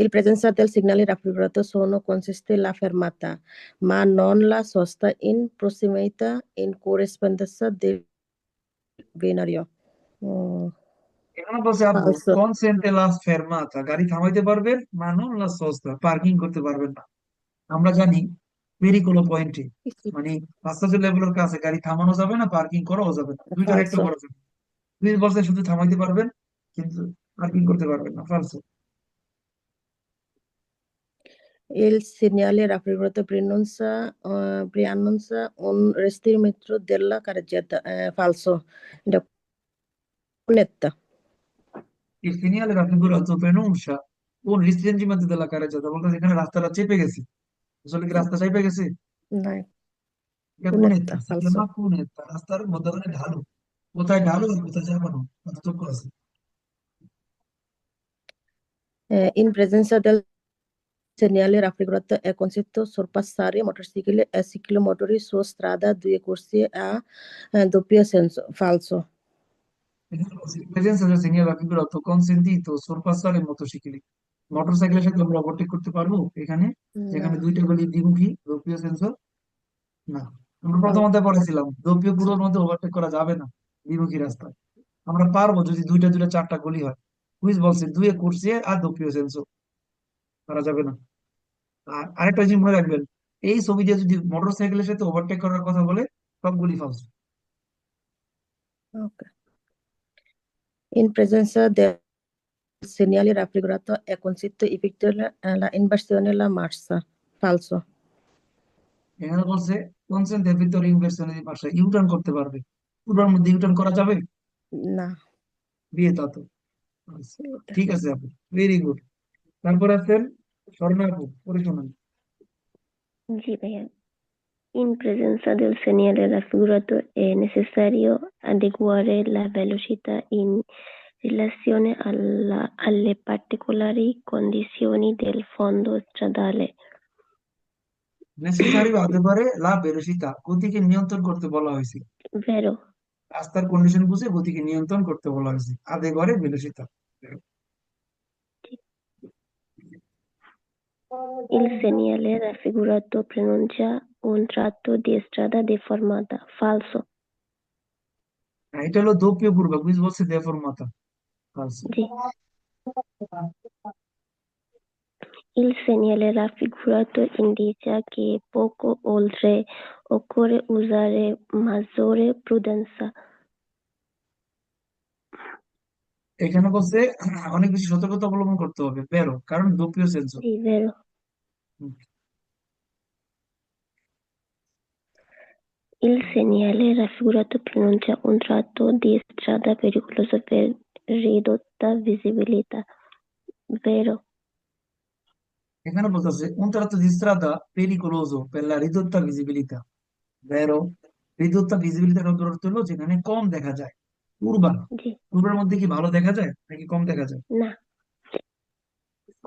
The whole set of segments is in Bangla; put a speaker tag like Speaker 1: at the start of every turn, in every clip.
Speaker 1: Il presenza del segnale raffigurato sono consiste la fermata, ma non la sosta in prossimità in corrispondenza del binario.
Speaker 2: এখানে বলছে. কনসেন্টে লাস ফেরমাতা গাড়ি থামাইতে পারবেন মানুন লাস সস্তা পার্কিং করতে পারবেন না আমরা জানি পেরিকোলো পয়েন্টে মানে রাস্তা লেভেলের কাছে গাড়ি থামানো যাবে না পার্কিং করাও যাবে না দুইটার একটা. করা যাবে দুই বলছে শুধু থামাইতে পারবেন কিন্তু পার্কিং করতে পারবেন না ফালসো
Speaker 1: Il segnale raffigurato preannuncia, eh, preannuncia un restringimento della carreggiata. Eh, falso. Da cunetta.
Speaker 2: il segnale raffigurato pronuncia un restringimento della carreggiata বলতে এখানে রাস্তাটা চেপে গেছে আসলে কি রাস্তা চেপে গেছে
Speaker 1: cunetta,
Speaker 2: কুনেত্তা
Speaker 1: falso.
Speaker 2: কুনেত্তা রাস্তার মধ্যখানে ঢালু কোথায় ঢালু আর কোথায় চাপানো পার্থক্য আছে
Speaker 1: Eh, in presenza del segnale raffigurato è consentito sorpassare motocicli e ciclomotori su strada due corsie a eh, doppio senso. Falso.
Speaker 2: In presenza del segnale raffigurato consentito sorpassare motocicli মোটরসাইকেলের সাথে আমরা ওভারটেক করতে পারব এখানে যেখানে. দুইটা গলি দ্বিমুখী দ্রব্য সেন্সর না আমরা প্রথম অধ্যায়ে পড়েছিলাম দ্রব্য পুরোর মধ্যে ওভারটেক করা যাবে না দ্বিমুখী রাস্তায় আমরা পারব যদি দুইটা দুইটা চারটা গলি হয় কুইজ বলছে দুয়ে করছে আর দ্রব্য সেন্সর করা যাবে না আর আরেকটা জিনিস মনে রাখবেন এই ছবি দিয়ে যদি মোটরসাইকেলের সাথে ওভারটেক করার কথা বলে সবগুলি ফালস
Speaker 1: Ok. In presenza del segnale raffigurato è consentito effettuare la, la inversione la marcia. Falso.
Speaker 2: এখানে বলছে ভিতরে পাশে ইউটার্ন করতে পারবে পুরোর মধ্যে ইউটার্ন করা যাবে
Speaker 1: No.
Speaker 2: বিয়ে তা তো ঠিক আছে আপু ভেরি গুড তারপর আছেন স্বর্ণা আপু পড়ে শোনান
Speaker 3: Sì, perché in presenza del segnale raffigurato è necessario adeguare la velocità in relazione alla- alle particolari condizioni del fondo stradale.
Speaker 2: Necessary হতে পারে লাভ ভেলোসিটা গতিকে নিয়ন্ত্রণ করতে বলা হয়েছে
Speaker 3: Vero?
Speaker 2: রাস্তার কন্ডিশন বুঝে গতিকে নিয়ন্ত্রণ করতে বলা হয়েছে আধে ঘরে ভেলোসিটা
Speaker 3: Il segnale raffigurato pronuncia un tratto di strada deformata. Falso.
Speaker 2: এটা হলো দোপীয় পূর্ব বুঝ বলছে দেফরমাতা ফালসো
Speaker 3: Sì. Il segnale raffigurato indica che poco oltre occorre usare maggiore prudenza.
Speaker 2: এখানে বলছে অনেক বেশি সতর্কতা অবলম্বন করতে হবে বেরো কারণ দোপীয় sensor
Speaker 3: Sì, vero. Il segnale raffigurato pronuncia un tratto di strada pericoloso per ridotta visibilità. Vero.
Speaker 2: এখানে বলতেছে un tratto di strada pericoloso per la ridotta visibilità vero ridotta visibilità শব্দের অর্থ হলো যেখানে কম দেখা যায় উর্বান
Speaker 3: Sì.
Speaker 2: পূর্বের মধ্যে কি ভালো দেখা যায় নাকি কম দেখা যায়
Speaker 3: No.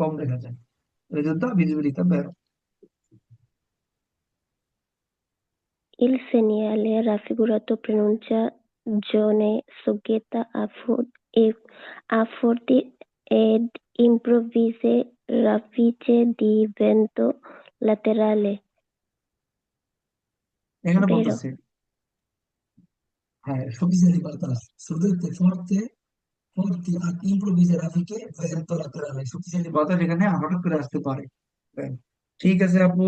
Speaker 2: কম দেখা যায় da visibilità, vero?
Speaker 3: Il segnale raffigurato pronuncia Gione soggetta a, for- a forti ed improvvise raffiche di vento laterale.
Speaker 2: E
Speaker 3: una
Speaker 2: posso sì. Eh, improvvise di soggette forte ফর্তি আর ইম্প্রোভিজে রাফিকে ভেন্টো লাতেরালে শক্তিশালী বাতাস এখানে হঠাৎ করে আসতে পারে হ্যাঁ। ঠিক আছে আপু